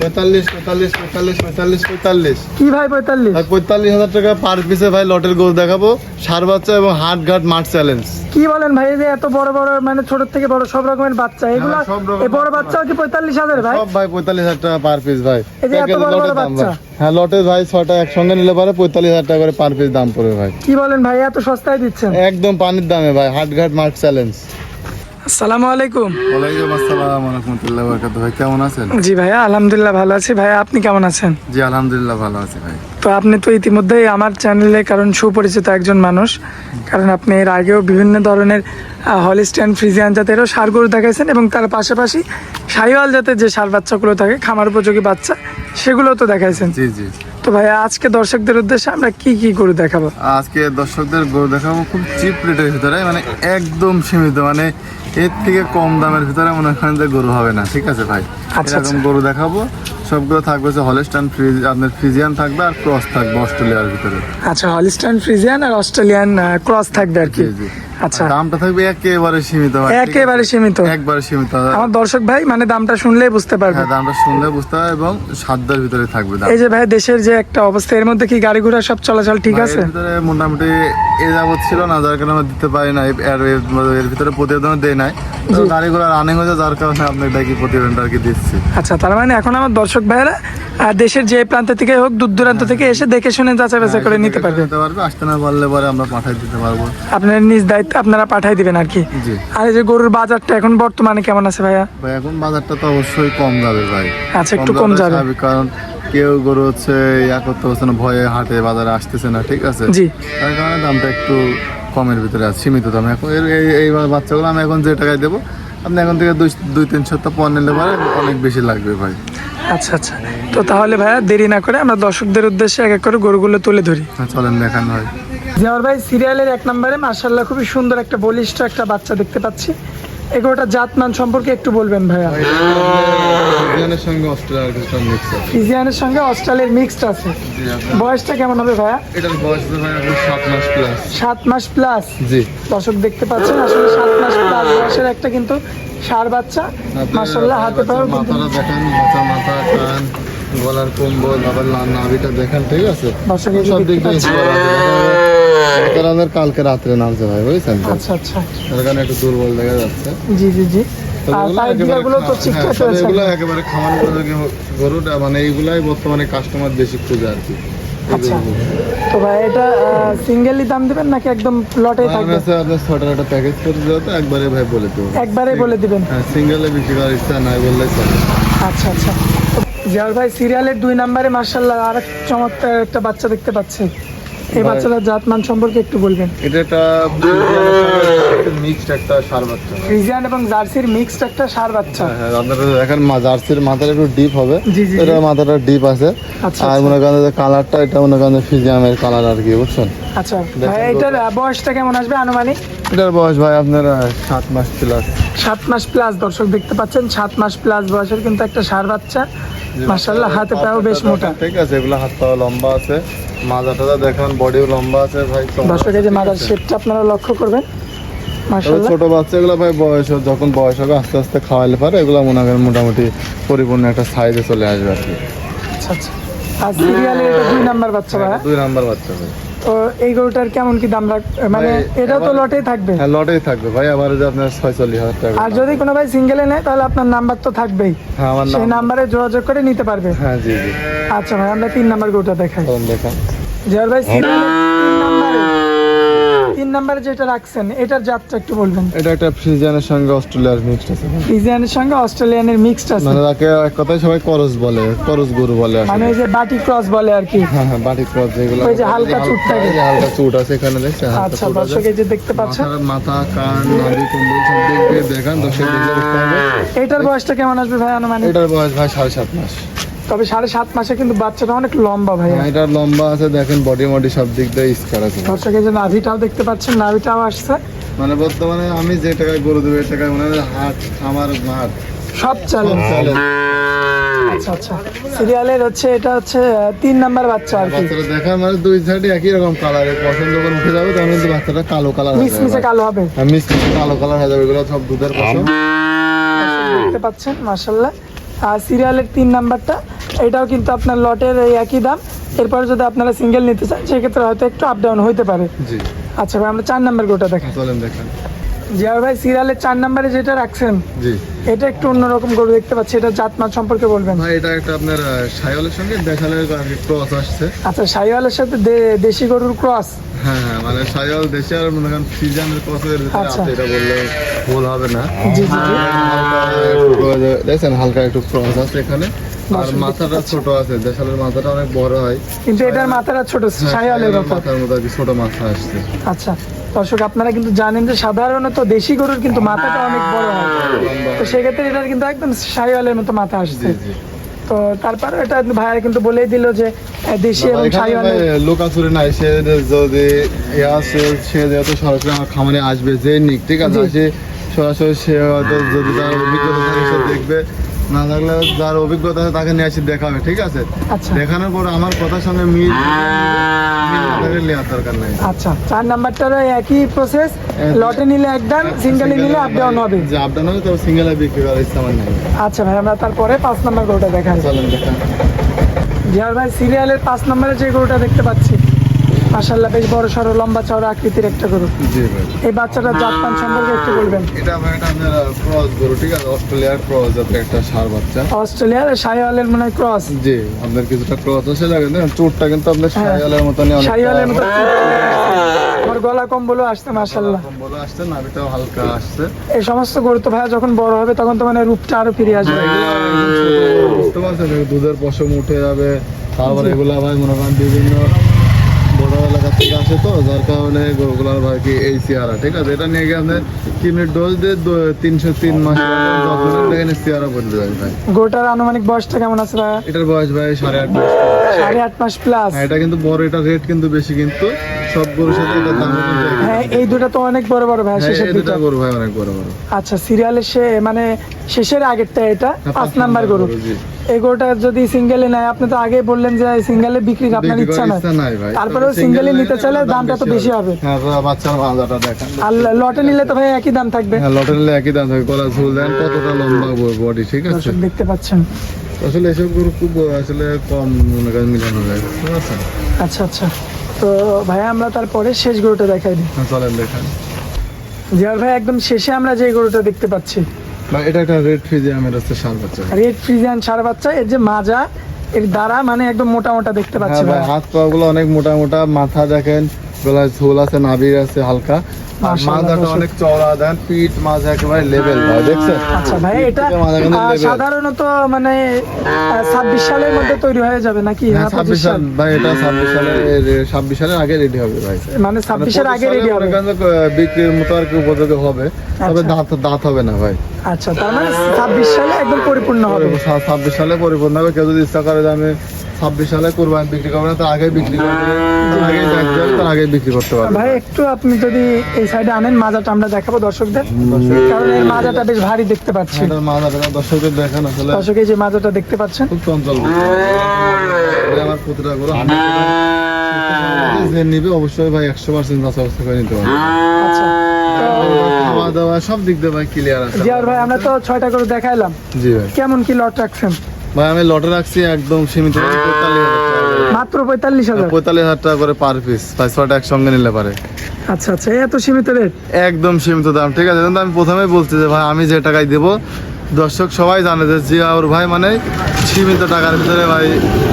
পঁয়তাল্লিশ পঁয়তাল্লিশ পঁয়তাল্লিশ পঁয়তাল্লিশ পঁয়তাল্লিশ। কি ভাই পঁয়তাল্লিশ? হাজার টাকা পার পিসে ভাই লটের গোল দেখাবো। সার বাচ্চা এবং হাট ঘাট মাঠ চ্যালেঞ্জ কি বলেন ভাই এই যে এত বড় বড় মানে ছোট থেকে বড় সব রকমের বাচ্চা এগুলো হ্যাঁ, সব রকমের বড় বাচ্চা। কি পঁয়তাল্লিশ হাজার ভাই? সব ভাই পঁয়তাল্লিশ হাজার টাকা পার পিস ভাই। এই যে এত বড় বড় বাচ্চা। হ্যাঁ লটের ভাই ছটা একসঙ্গে নিলে পারে পঁয়তাল্লিশ হাজার টাকা করে পার পিস দাম পড়বে ভাই। কি বলেন ভাই এত সস্তায় দিচ্ছেন? একদম পানির দামে ভাই হাট ঘাট মাঠ চ্যালেঞ্জ আসসালামু আলাইকুম। ওয়ালাইকুম আসসালাম রহমতুল্লাহ বরকাত ভাই কেমন আছেন? জি ভাইয়া আলহামদুলিল্লাহ ভালো আছি। আপনি কেমন আছেন? জি আলহামদুলিল্লাহ ভালো আছি ভাই। তো আপনি তো ইতিমধ্যেই আমার চ্যানেলে কারণ সুপরিচিত একজন মানুষ। কারণ আপনি এর আগেও বিভিন্ন ধরনের হলিস্টান ফ্রিজিয়ান জাতেরও সার গরু দেখাইছেন এবং তার পাশাপাশি সাইওয়াল জাতের যে সার বাচ্চাগুলো থাকে খামার উপযোগী বাচ্চা সেগুলো তো দেখাইছেন। জি জি। তো ভাইয়া আজকে দর্শকদের উদ্দেশ্যে আমরা কি কি গরু দেখাবো? আজকে দর্শকদের গরু দেখাবো খুব চিপ রেটের ভিতরে মানে একদম সীমিত মানে এর থেকে কম দামের ভিতরে মনে করেন যে গরু হবে না ঠিক আছে ভাই? আচ্ছা, এরকম গরু দেখাবো সবগুলো থাকবে যে হলিস্টান ফ্রিজ আপনার ফ্রিজিয়ান থাকবে আর ক্রস থাকবে অস্ট্রেলিয়ার ভিতরে। আচ্ছা হলিস্টান ফ্রিজিয়ান আর অস্ট্রেলিয়ান ক্রস থাকবে আর কি। আচ্ছা। দামটা থাকবে একেবারে সীমিত? একেবারে সীমিত। একবারে সীমিত। আমার দর্শক ভাই মানে দামটা শুনলেই বুঝতে পারবে। হ্যাঁ দামটা শুনলে বুঝতে হবে এবং সাধ্যের ভিতরে থাকবে এই যে ভাই দেশের যে একটা অবস্থা এর মধ্যে কি গাড়ি ঘোড়া সব চলাচল ঠিক আছে? ভিতরে মোটামুটি এ যাবৎ ছিল না যার কারণে আমরা দিতে পারি না এর এর- ভিতরে প্রতিবেদন দেয় নাই। তো গাড়িগুলো রানিং হয়েছে যার কারণে আপনি এটা কি প্রতিবেদনটা আর কি দিচ্ছি। আচ্ছা তার মানে এখন আমার দর্শক ভাইয়েরা আহ, দেশের যে প্রান্ত থেকে হোক দূর দূরান্ত থেকে এসে দেখে শুনে যাচাই বাছাই করে নিতে পারবে। নিতে পারবে আসতে না পারলে পরে আমরা পাঠাই দিতে পারব। আপনার নিজ দায়িত্ব আপনারা পাঠাই দিবেন আর কি। জি। আর এই যে গরুর বাজারটা এখন বর্তমানে কেমন আছে ভাইয়া? ভাই এখন বাজারটা তো অবশ্যই কম যাবে ভাই। আচ্ছা, একটু কম যাবে। কারণ কেউ গরু হচ্ছে ইয়া করতে পারছে না ভয়ে হাটে বাজারে আসতেছে না ঠিক আছে? জি। তার কারণে দামটা একটু কমের ভিতরে আছে সীমিত দাম। এখন এই এই বাচ্চাগুলো আমি এখন যে টাকায় দেবো আপনি এখন থেকে দুই দুই তিন সপ্তাহ পর নিলে পরে অনেক বেশি লাগবে ভাই। আচ্ছা আচ্ছা। তো তাহলে ভাইয়া দেরি না করে আমরা দর্শকদের উদ্দেশ্যে এক এক করে গরুগুলো তুলে ধরি। হ্যাঁ চলেন দেখান ভাই। জিয়ার ভাই সিরিয়ালের এক নম্বরে মার্শাল্লাহ খুবই সুন্দর একটা বলিষ্ঠ একটা বাচ্চা দেখতে পাচ্ছি। এগুলোটা জাতমান সম্পর্কে একটু বলবেন ভাইয়া। ইন্ডিয়ানের সঙ্গে অস্ট্রেলিয়ার মিক্স আছে। ফিজিয়ানের সঙ্গে অস্ট্রেলিয়ার মিক্সড আছে। বয়সটা কেমন হবে ভাইয়া? এটার বয়স হবে ভাই আপনার সাত মাস প্লাস সাত মাস প্লাস জি। দর্শক দেখতে পাচ্ছেন আসলে সাত মাস প্লাস বয়সের একটা কিন্তু সার বাচ্চা। মার্শাল্লাহ হাতে পাওয়া মাথাটা দেখেন মাথা মাথা কান গলার কম্বল আবার নাভিটা দেখেন ঠিক আছে? দর্শক সব দিক দেখতে দিয়ে আমাদের কালকে রাত্রে নামছে ভাই বুঝছেন আচ্ছা আচ্ছা। তার কারণে একটু দুর্বল দেখা যাচ্ছে। জি জি জি। একেবারে হ্যাঁ, খাওয়ানো গরুটা মানে এইগুলাই বর্তমানে কাস্টমার বেশি খুঁজে আর কি। আচ্ছা। তো ভাই এটা সিঙ্গেলি দাম দিবেন নাকি একদম লটেই থাকবে? আছে আপনার ছটার একটা প্যাকেজ করে দিলে তো একবারে ভাই বলে দেবো। একবারে বলে দিবেন? হ্যাঁ সিঙ্গেলে বিক্রি করার ইচ্ছা নাই বললেই চলে। আচ্ছা আচ্ছা। জিয়ার ভাই সিরিয়ালের দুই নম্বরে মার্শাল্লাহ আর চমৎকার একটা বাচ্চা দেখতে পাচ্ছি। এই বাচ্চাটার জাতমান সম্পর্কে একটু বলবেন। এটা একটা মিক্সড একটা সার বাচ্চা। ফ্রিজিয়ান এবং জার্সির মিক্সড একটা সার বাচ্চা। হ্যাঁ দেখেন জার্সির মাথাটা একটু ডিপ হবে। এটা মাথাটা ডিপ আছে। আচ্ছা, আর আচ্ছা। মনে করেন যে কালারটা এটা মনে করেন ফিজিয়ামের কালার আর কি বুঝছেন? আচ্ছা ভাই এটার বয়সটা কেমন আসবে আনুমানিক? এটার বয়স ভাই আপনার সাত মাস প্লাস সাত মাস প্লাস দর্শক দেখতে পাচ্ছেন সাত মাস প্লাস বয়সের কিন্তু একটা সার বাচ্চা। মার্শাল্লাহ হাতে পাও বেশ মোটা। ঠিক আছে এগুলো হাত পা লম্বা আছে। মাথাটা দেখেন বডিও লম্বা আছে ভাই। দর্শক এই যে শেপটা আপনারা লক্ষ্য করবেন ছোট বাচ্চাগুলো ভাই বয়স যখন বয়স হবে আস্তে আস্তে খাওয়াইলে পারে এগুলো মনে করেন মোটামুটি পরিপূর্ণ একটা সাইজে চলে আসবে আর কি। আচ্ছা আচ্ছা। আর দুই নাম্বার বাচ্চা ভাই দুই নাম্বার বাচ্চা ভাই। তো এই গরুটার কেমন কি দাম রাখ মানে এটা তো লটেই থাকবে। হ্যাঁ লটেই থাকবে। ভাই আমার যে আপনার ছয়চল্লিশ হাজার টাকা। আর যদি কোনো ভাই সিঙ্গেলে নেয় তাহলে আপনার নাম্বার তো থাকবেই। হ্যাঁ আমার সেই নাম নাম্বারে যোগাযোগ করে নিতে পারবে। হ্যাঁ জি জি। আচ্ছা ভাই আমরা তিন নাম্বার গরুটা দেখাই। দেখান। জয়ার ভাই সিরিয়ালের তিন নাম্বারে তিন নাম্বারে যেটা রাখছেন এটার জাতটা একটু বলবেন। এটা একটা ফ্রিজিয়ানের সঙ্গে অস্ট্রেলিয়ার মিক্সড আছে। ফ্রিজিয়ানের সঙ্গে অস্ট্রেলিয়ানের মিক্সড আছে। মানে তাকে এক কথায় সবাই করস বলে করস গরু বলে। মানে ওই যে বাটি ক্রস বলে আর কি। হ্যাঁ হ্যাঁ বাটি ক্রস যেগুলো ওই যে হালকা চুট থাকে। হালকা চুট আছে এখানে দেখছেন? আচ্ছা দর্শক এই যে দেখতে পাচ্ছেন? মাথা কান নাভি কম্বল সব দিয়ে দেখান দর্শক দেখলে এটার বয়সটা কেমন আসবে ভাই আনুমানিক? এটার বয়স ভাই সাড়ে সাত মাস। তবে সাড়ে সাত মাসে কিন্তু বাচ্চাটা অনেক লম্বা ভাই এটা লম্বা আছে দেখেন বডি মডি সব দিক দিয়ে স্কার আছে। দর্শক যে নাভিটাও দেখতে পাচ্ছেন নাভিটাও আসছে। মানে বর্তমানে আমি যে টাকায় গরু দেবো এই টাকায় ওনার হাট খামার মাঠ সব চ্যালেঞ্জ চলে? আচ্ছা আচ্ছা। সিরিয়ালের হচ্ছে এটা হচ্ছে তিন নাম্বার বাচ্চা আর কি। দেখার মানে দুই সাইডে একই রকম কালার পছন্দ করে উঠে যাবে তখন কিন্তু বাচ্চাটা কালো কালার হয়ে মিসমিসে কালো হবে। হ্যাঁ, মিস কালো কালার হয়ে যাবে এগুলো সব দুধের পছন্দ। দেখতে পাচ্ছেন মাশাল্লাহ আর সিরিয়ালের তিন নাম্বারটা এটাও কিন্তু আপনার লটের এই একই দাম। এরপর যদি আপনারা সিঙ্গেল নিতে চান সেক্ষেত্রে হয়তো একটু আপ ডাউন হইতে পারে। জি। আচ্ছা ভাই আমরা চার নাম্বার গোটা দেখাই। চলেন দেখেন। জিয়ার ভাই সিরিয়ালের চার নাম্বারে যেটা রাখছেন জি। এটা একটু অন্যরকম গরু দেখতে পাচ্ছি এটা জাতমান সম্পর্কে বলবেন? ভাই এটা একটা আপনার আহ, সায়লের সঙ্গে দেখালের ক্রস আসছে। আচ্ছা শাহিওয়ালের সাথে দেশি গরুর ক্রস হ্যাঁ হ্যাঁ মানে সায়ল দেশে আর মনে করেন ফিজানের ক্রসের ভিতরে আচ্ছা। আছে এটা বললে ভুল হবে না। জি জি দেখছেন হালকা একটু ক্রস আছে এখানে। আর মাথাটা ছোট আছে দেশালের মাথাটা অনেক বড় হয়। কিন্তু এটার মাথাটা ছোট হ্যাঁ, শাহিওয়ালের মাথার মতো ছোট মাথা আসছে। আচ্ছা দর্শক আপনারা কিন্তু জানেন যে সাধারণত দেশি গরুর কিন্তু মাথাটা অনেক বড় হয়। তো সেক্ষেত্রে এটার কিন্তু একদম শাহিওয়ালের মতো মাথা আসছে। তো তারপরে এটা ভাইয়া কিন্তু বলেই দিল যে দেশি এবং শাহিওয়ালের লোকাচুরি নাই সে যদি আছে সে যেহেতু সরাসরি আমার খামারে আসবে যে নিক ঠিক আছে। সরাসরি সে হয়তো যদি তার অভিজ্ঞতা থাকে সে দেখবে না থাকলে যার অভিজ্ঞতা আছে তাকে নিয়ে এসে দেখাবে ঠিক আছে? আচ্ছা। দেখানোর পর আমার কথার সঙ্গে মিল নেওয়ার দরকার নাই। আচ্ছা চার নাম্বারটারও একই প্রসেস লটে নিলে একদম সিঙ্গেলে নিলে আপ ডাউন হবে। যে আপ ডাউন হবে তবে সিঙ্গেলে বিক্রি করার ইচ্ছা আমার নাই। আচ্ছা ভাই আমরা তারপরে পাঁচ নাম্বার গরুটা দেখাই। চলেন দেখা। জিয়ার ভাই সিরিয়ালের পাঁচ নম্বরে যে গরুটা দেখতে পাচ্ছি। মাসাল্লাহ বেশ বড় সড়ো লম্বা চওড়া আকৃতির একটা গরু। জি ভাই। এই বাচ্চাটার জাতপান সম্পর্কে একটু বলবেন। এটা আপনার ক্রস গরু ঠিক আছে? অস্ট্রেলিয়ার ক্রস জাতের একটা সার বাচ্চা। অস্ট্রেলিয়ার শাহিওয়ালের মনে হয় ক্রস। জি আপনার কিছুটা ক্রস আছে দেখেন দেখেন চোটটা কিন্তু আপনার হ্যাঁ। শায়ালের মতনই অনেক শাহিওয়ালের মতো আমার গলা কম্বলও আসছে মাসাল্লাহ বলে আসছে নাভিটাও হালকা আসছে। এই সমস্ত গরু তো ভাইয়া যখন বড় হবে তখন তো মানে রূপটা আরও ফিরে আসবে। বুঝতে পারছেন দুধের পশম উঠে যাবে তারপর এগুলা ভাই মনে করেন বিভিন্ন বড় এলাকা থেকে আসে তো যার কারণে গরুগুলার ভাই কি এই চেয়ারা ঠিক আছে? এটা নিয়ে গিয়ে আপনার কিডনির ডোজ দিয়ে তিনশো তিন মাস যখন চেয়ারা বলে দেবেন ভাই। গরুটার আনুমানিক বয়সটা কেমন আছে এটার বয়স ভাই সাড়ে আট মাস। সাড়ে আট মাস প্লাস হ্যাঁ, এটা কিন্তু বড় এটা রেট কিন্তু বেশি কিন্তু সব গরুর সাথে এটার দাম হ্যাঁ এই দুটো তো অনেক বড় বড় ভাই হ্যাঁ, শেষের দুটো। গরু ভাই অনেক বড় বড়। আচ্ছা সিরিয়ালের সে মানে শেষের আগেরটা এটা হ্যাঁ, পাঁচ নাম্বার গরু। গরুটা যদি সিঙ্গেলে নেয় আপনি তো আগেই বললেন যে সিঙ্গেলে বিক্রির আপনার বিক্রি ইচ্ছা নাই তারপরেও সিঙ্গেলে নিতে চাইলে দামটা তো বেশি হবে। হ্যাঁ বাচ্চার মাজাটা দেখেন। আর লটে নিলে তো ভাই একই দাম থাকবে। হ্যাঁ লটের নিলে একই দাম থাকে গলা ঝুল দেন কতটা লম্বা বডি ঠিক আছে? দেখতে পাচ্ছেন। আসলে এসব গরু খুব আসলে কম মনে করেন মিলানো যায় ঠিক আছে? আচ্ছা আচ্ছা। তো ভাই আমরা তারপরে শেষ গরুটা দেখাই দিই। হ্যাঁ চলেন দেখেন। জিয়ার ভাই একদম শেষে আমরা যে গরুটা দেখতে পাচ্ছি। এটা একটা রেড এর হচ্ছে শাল বাচ্চা। রেড ফ্রিজিয়ান সার বাচ্চা এর যে মাজা এর দ্বারা মানে একদম মোটা মোটা দেখতে পাচ্ছি হ্যাঁ ভাই ভাই। হাত পা গুলো অনেক মোটা মোটা মাথা দেখেন গলায় ঝোল আছে নাভির আছে হালকা। আর মাশাআল্লাহ, অনেক চওড়া দেন পিঠ মাঝে একেবারে লেভেল ভাই দেখছেন? আচ্ছা ভাই এটা থেকে মাথা কিন্তু আহ, level। সাধারণত মানে ছাব্বিশ সালের মধ্যে তৈরি হয়ে যাবে নাকি? হ্যাঁ না, ছাব্বিশ 25 সাল। ভাই এটা ছাব্বিশ সালে ছাব্বিশ সালের আগে রেডি হবে ভাই। মানে ছাব্বিশের আগে রেডি হবে। মনে করেন যে, আহ, বিক্রির মতো আর কি উপযোগী হবে তবে আচ্ছা। দাঁত দাঁত হবে না ভাই। আচ্ছা তার মানে ছাব্বিশ সালে একদম পরিপূর্ণ হবে। ছাব্বিশ সালে পরিপূর্ণ হবে কেউ যদি ইচ্ছা করে যে আমি ছাব্বিশ সালে কোরবানি বিক্রি করব না তার আগে বিক্রি করবে। তার আগে হবে তার আগে বিক্রি করতে পারবে। ভাই একটু আপনি যদি এই সাইডে আনেন মাজাটা আমরা দেখাবো দর্শকদের। কারণ এর মাজাটা বেশ ভারী দেখতে পাচ্ছি। মাথাটা দর্শকদের দেখেন আসলে। দর্শক এই যে মাজাটা দেখতে পাচ্ছেন। খুব চঞ্চল আমার প্রতিটা করে যে নিবে অবশ্যই ভাই একশো পার্সেন্ট যাচাই বাছাই করে নিতে পারবে। আচ্ছা খাওয়া দাওয়া সব দিক দিয়ে ভাই ক্লিয়ার আছে। জিয়ার ভাই আমরা তো ছয়টা করে দেখাইলাম। জি ভাই। কেমন কি লট রাখছেন? ভাই আমি লটে রাখছি একদম সীমিত। পঁয়তাল্লিশ টাকা করে। মাত্র পঁয়তাল্লিশ হাজার? পঁয়তাল্লিশ হাজার টাকা করে পার পিস ভাই ছয়টা একসঙ্গে নিলে পারে। আচ্ছা আচ্ছা এত সীমিত রেট একদম সীমিত দাম ঠিক আছে? আমি প্রথমেই বলছি যে ভাই আমি যে টাকায় দেবো দর্শক সবাই জানে যে জিয়াউর ভাই মানে সীমিত টাকার ভিতরে ভাই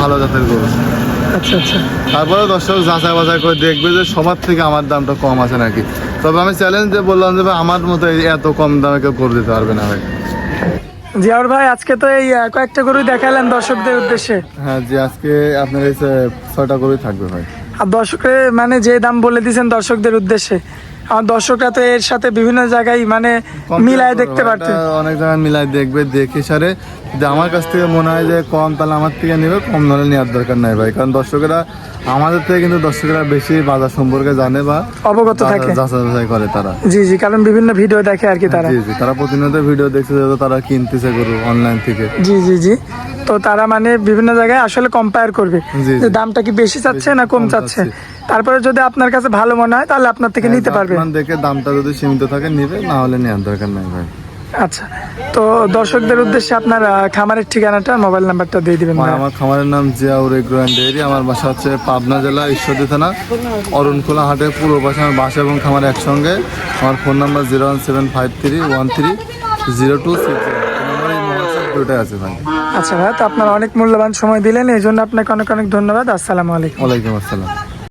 ভালো জাতের গরু। আচ্ছা আচ্ছা। তারপরে দর্শক যাচাই বাছাই করে দেখবে যে সবার থেকে আমার দামটা কম আছে নাকি। তবে আমি চ্যালেঞ্জ দিয়ে বললাম যে ভাই আমার মতো এত কম দামে কেউ করে দিতে পারবে না ভাই। জিয়াউর ভাই আজকে তো এই কয়েকটা গরু দেখালেন দর্শকদের উদ্দেশ্যে। হ্যাঁ জি আজকে আপনার এই ছয়টা গরুই থাকবে ভাই। আর দর্শকের মানে যে দাম বলে দিয়েছেন দর্শকদের উদ্দেশ্যে। আমার দর্শকরা তো এর সাথে বিভিন্ন জায়গায় মানে মিলায় দেখতে এটা অনেক জায়গায় মিলাই দেখবে দেখে সারে। যদি আমার কাছ থেকে মনে হয় যে কম তাহলে আমার থেকে নেবে কম নাহলে নেওয়ার দরকার নাই ভাই। কারণ দর্শকেরা আমাদের থেকে কিন্তু দর্শকেরা বেশি বাজার সম্পর্কে জানে বা অবগত থাকে। যাচাই বাছাই করে তারা। জি জি কারণ বিভিন্ন ভিডিও দেখে আর কি তারা। জি জি তারা প্রতিনিয়ত ভিডিও দেখছে তারা কিনতেছে গরু অনলাইন থেকে। জি জি জি। তো তারা মানে বিভিন্ন জায়গায় আসলে কম্পেয়ার করবে যে দামটা কি বেশি চাচ্ছে না কম চাচ্ছে। তারপরে যদি আপনার কাছে ভালো মনে হয় তাহলে আপনার থেকে নিতে পারবে। দেখে দামটা যদি সীমিত থাকে নিবে না হলে নেওয়ার দরকার নাই ভাই। আচ্ছা। তো দর্শকদের উদ্দেশ্যে আপনার খামারের ঠিকানাটা মোবাইল নাম্বারটা দিয়ে দিবেন আমার ভাই। আমার খামারের নাম জিয়াউর এগ্রো ডেয়ারি আমার বাসা হচ্ছে পাবনা জেলা ঈশ্বরদী থানা অরুণখোলা হাটের পূর্ব পাশে আমার বাসা এবং খামার একসঙ্গে। আমার phone number zero one seven five three one three zero two six দুটোই আছে ভাই। আচ্ছা ভাই, তো আপনার অনেক মূল্যবান সময় দিলেন, এই জন্য আপনাকে অনেক অনেক ধন্যবাদ। আসসালামু আলাইকুম। ওয়ালাইকুম আসসালাম।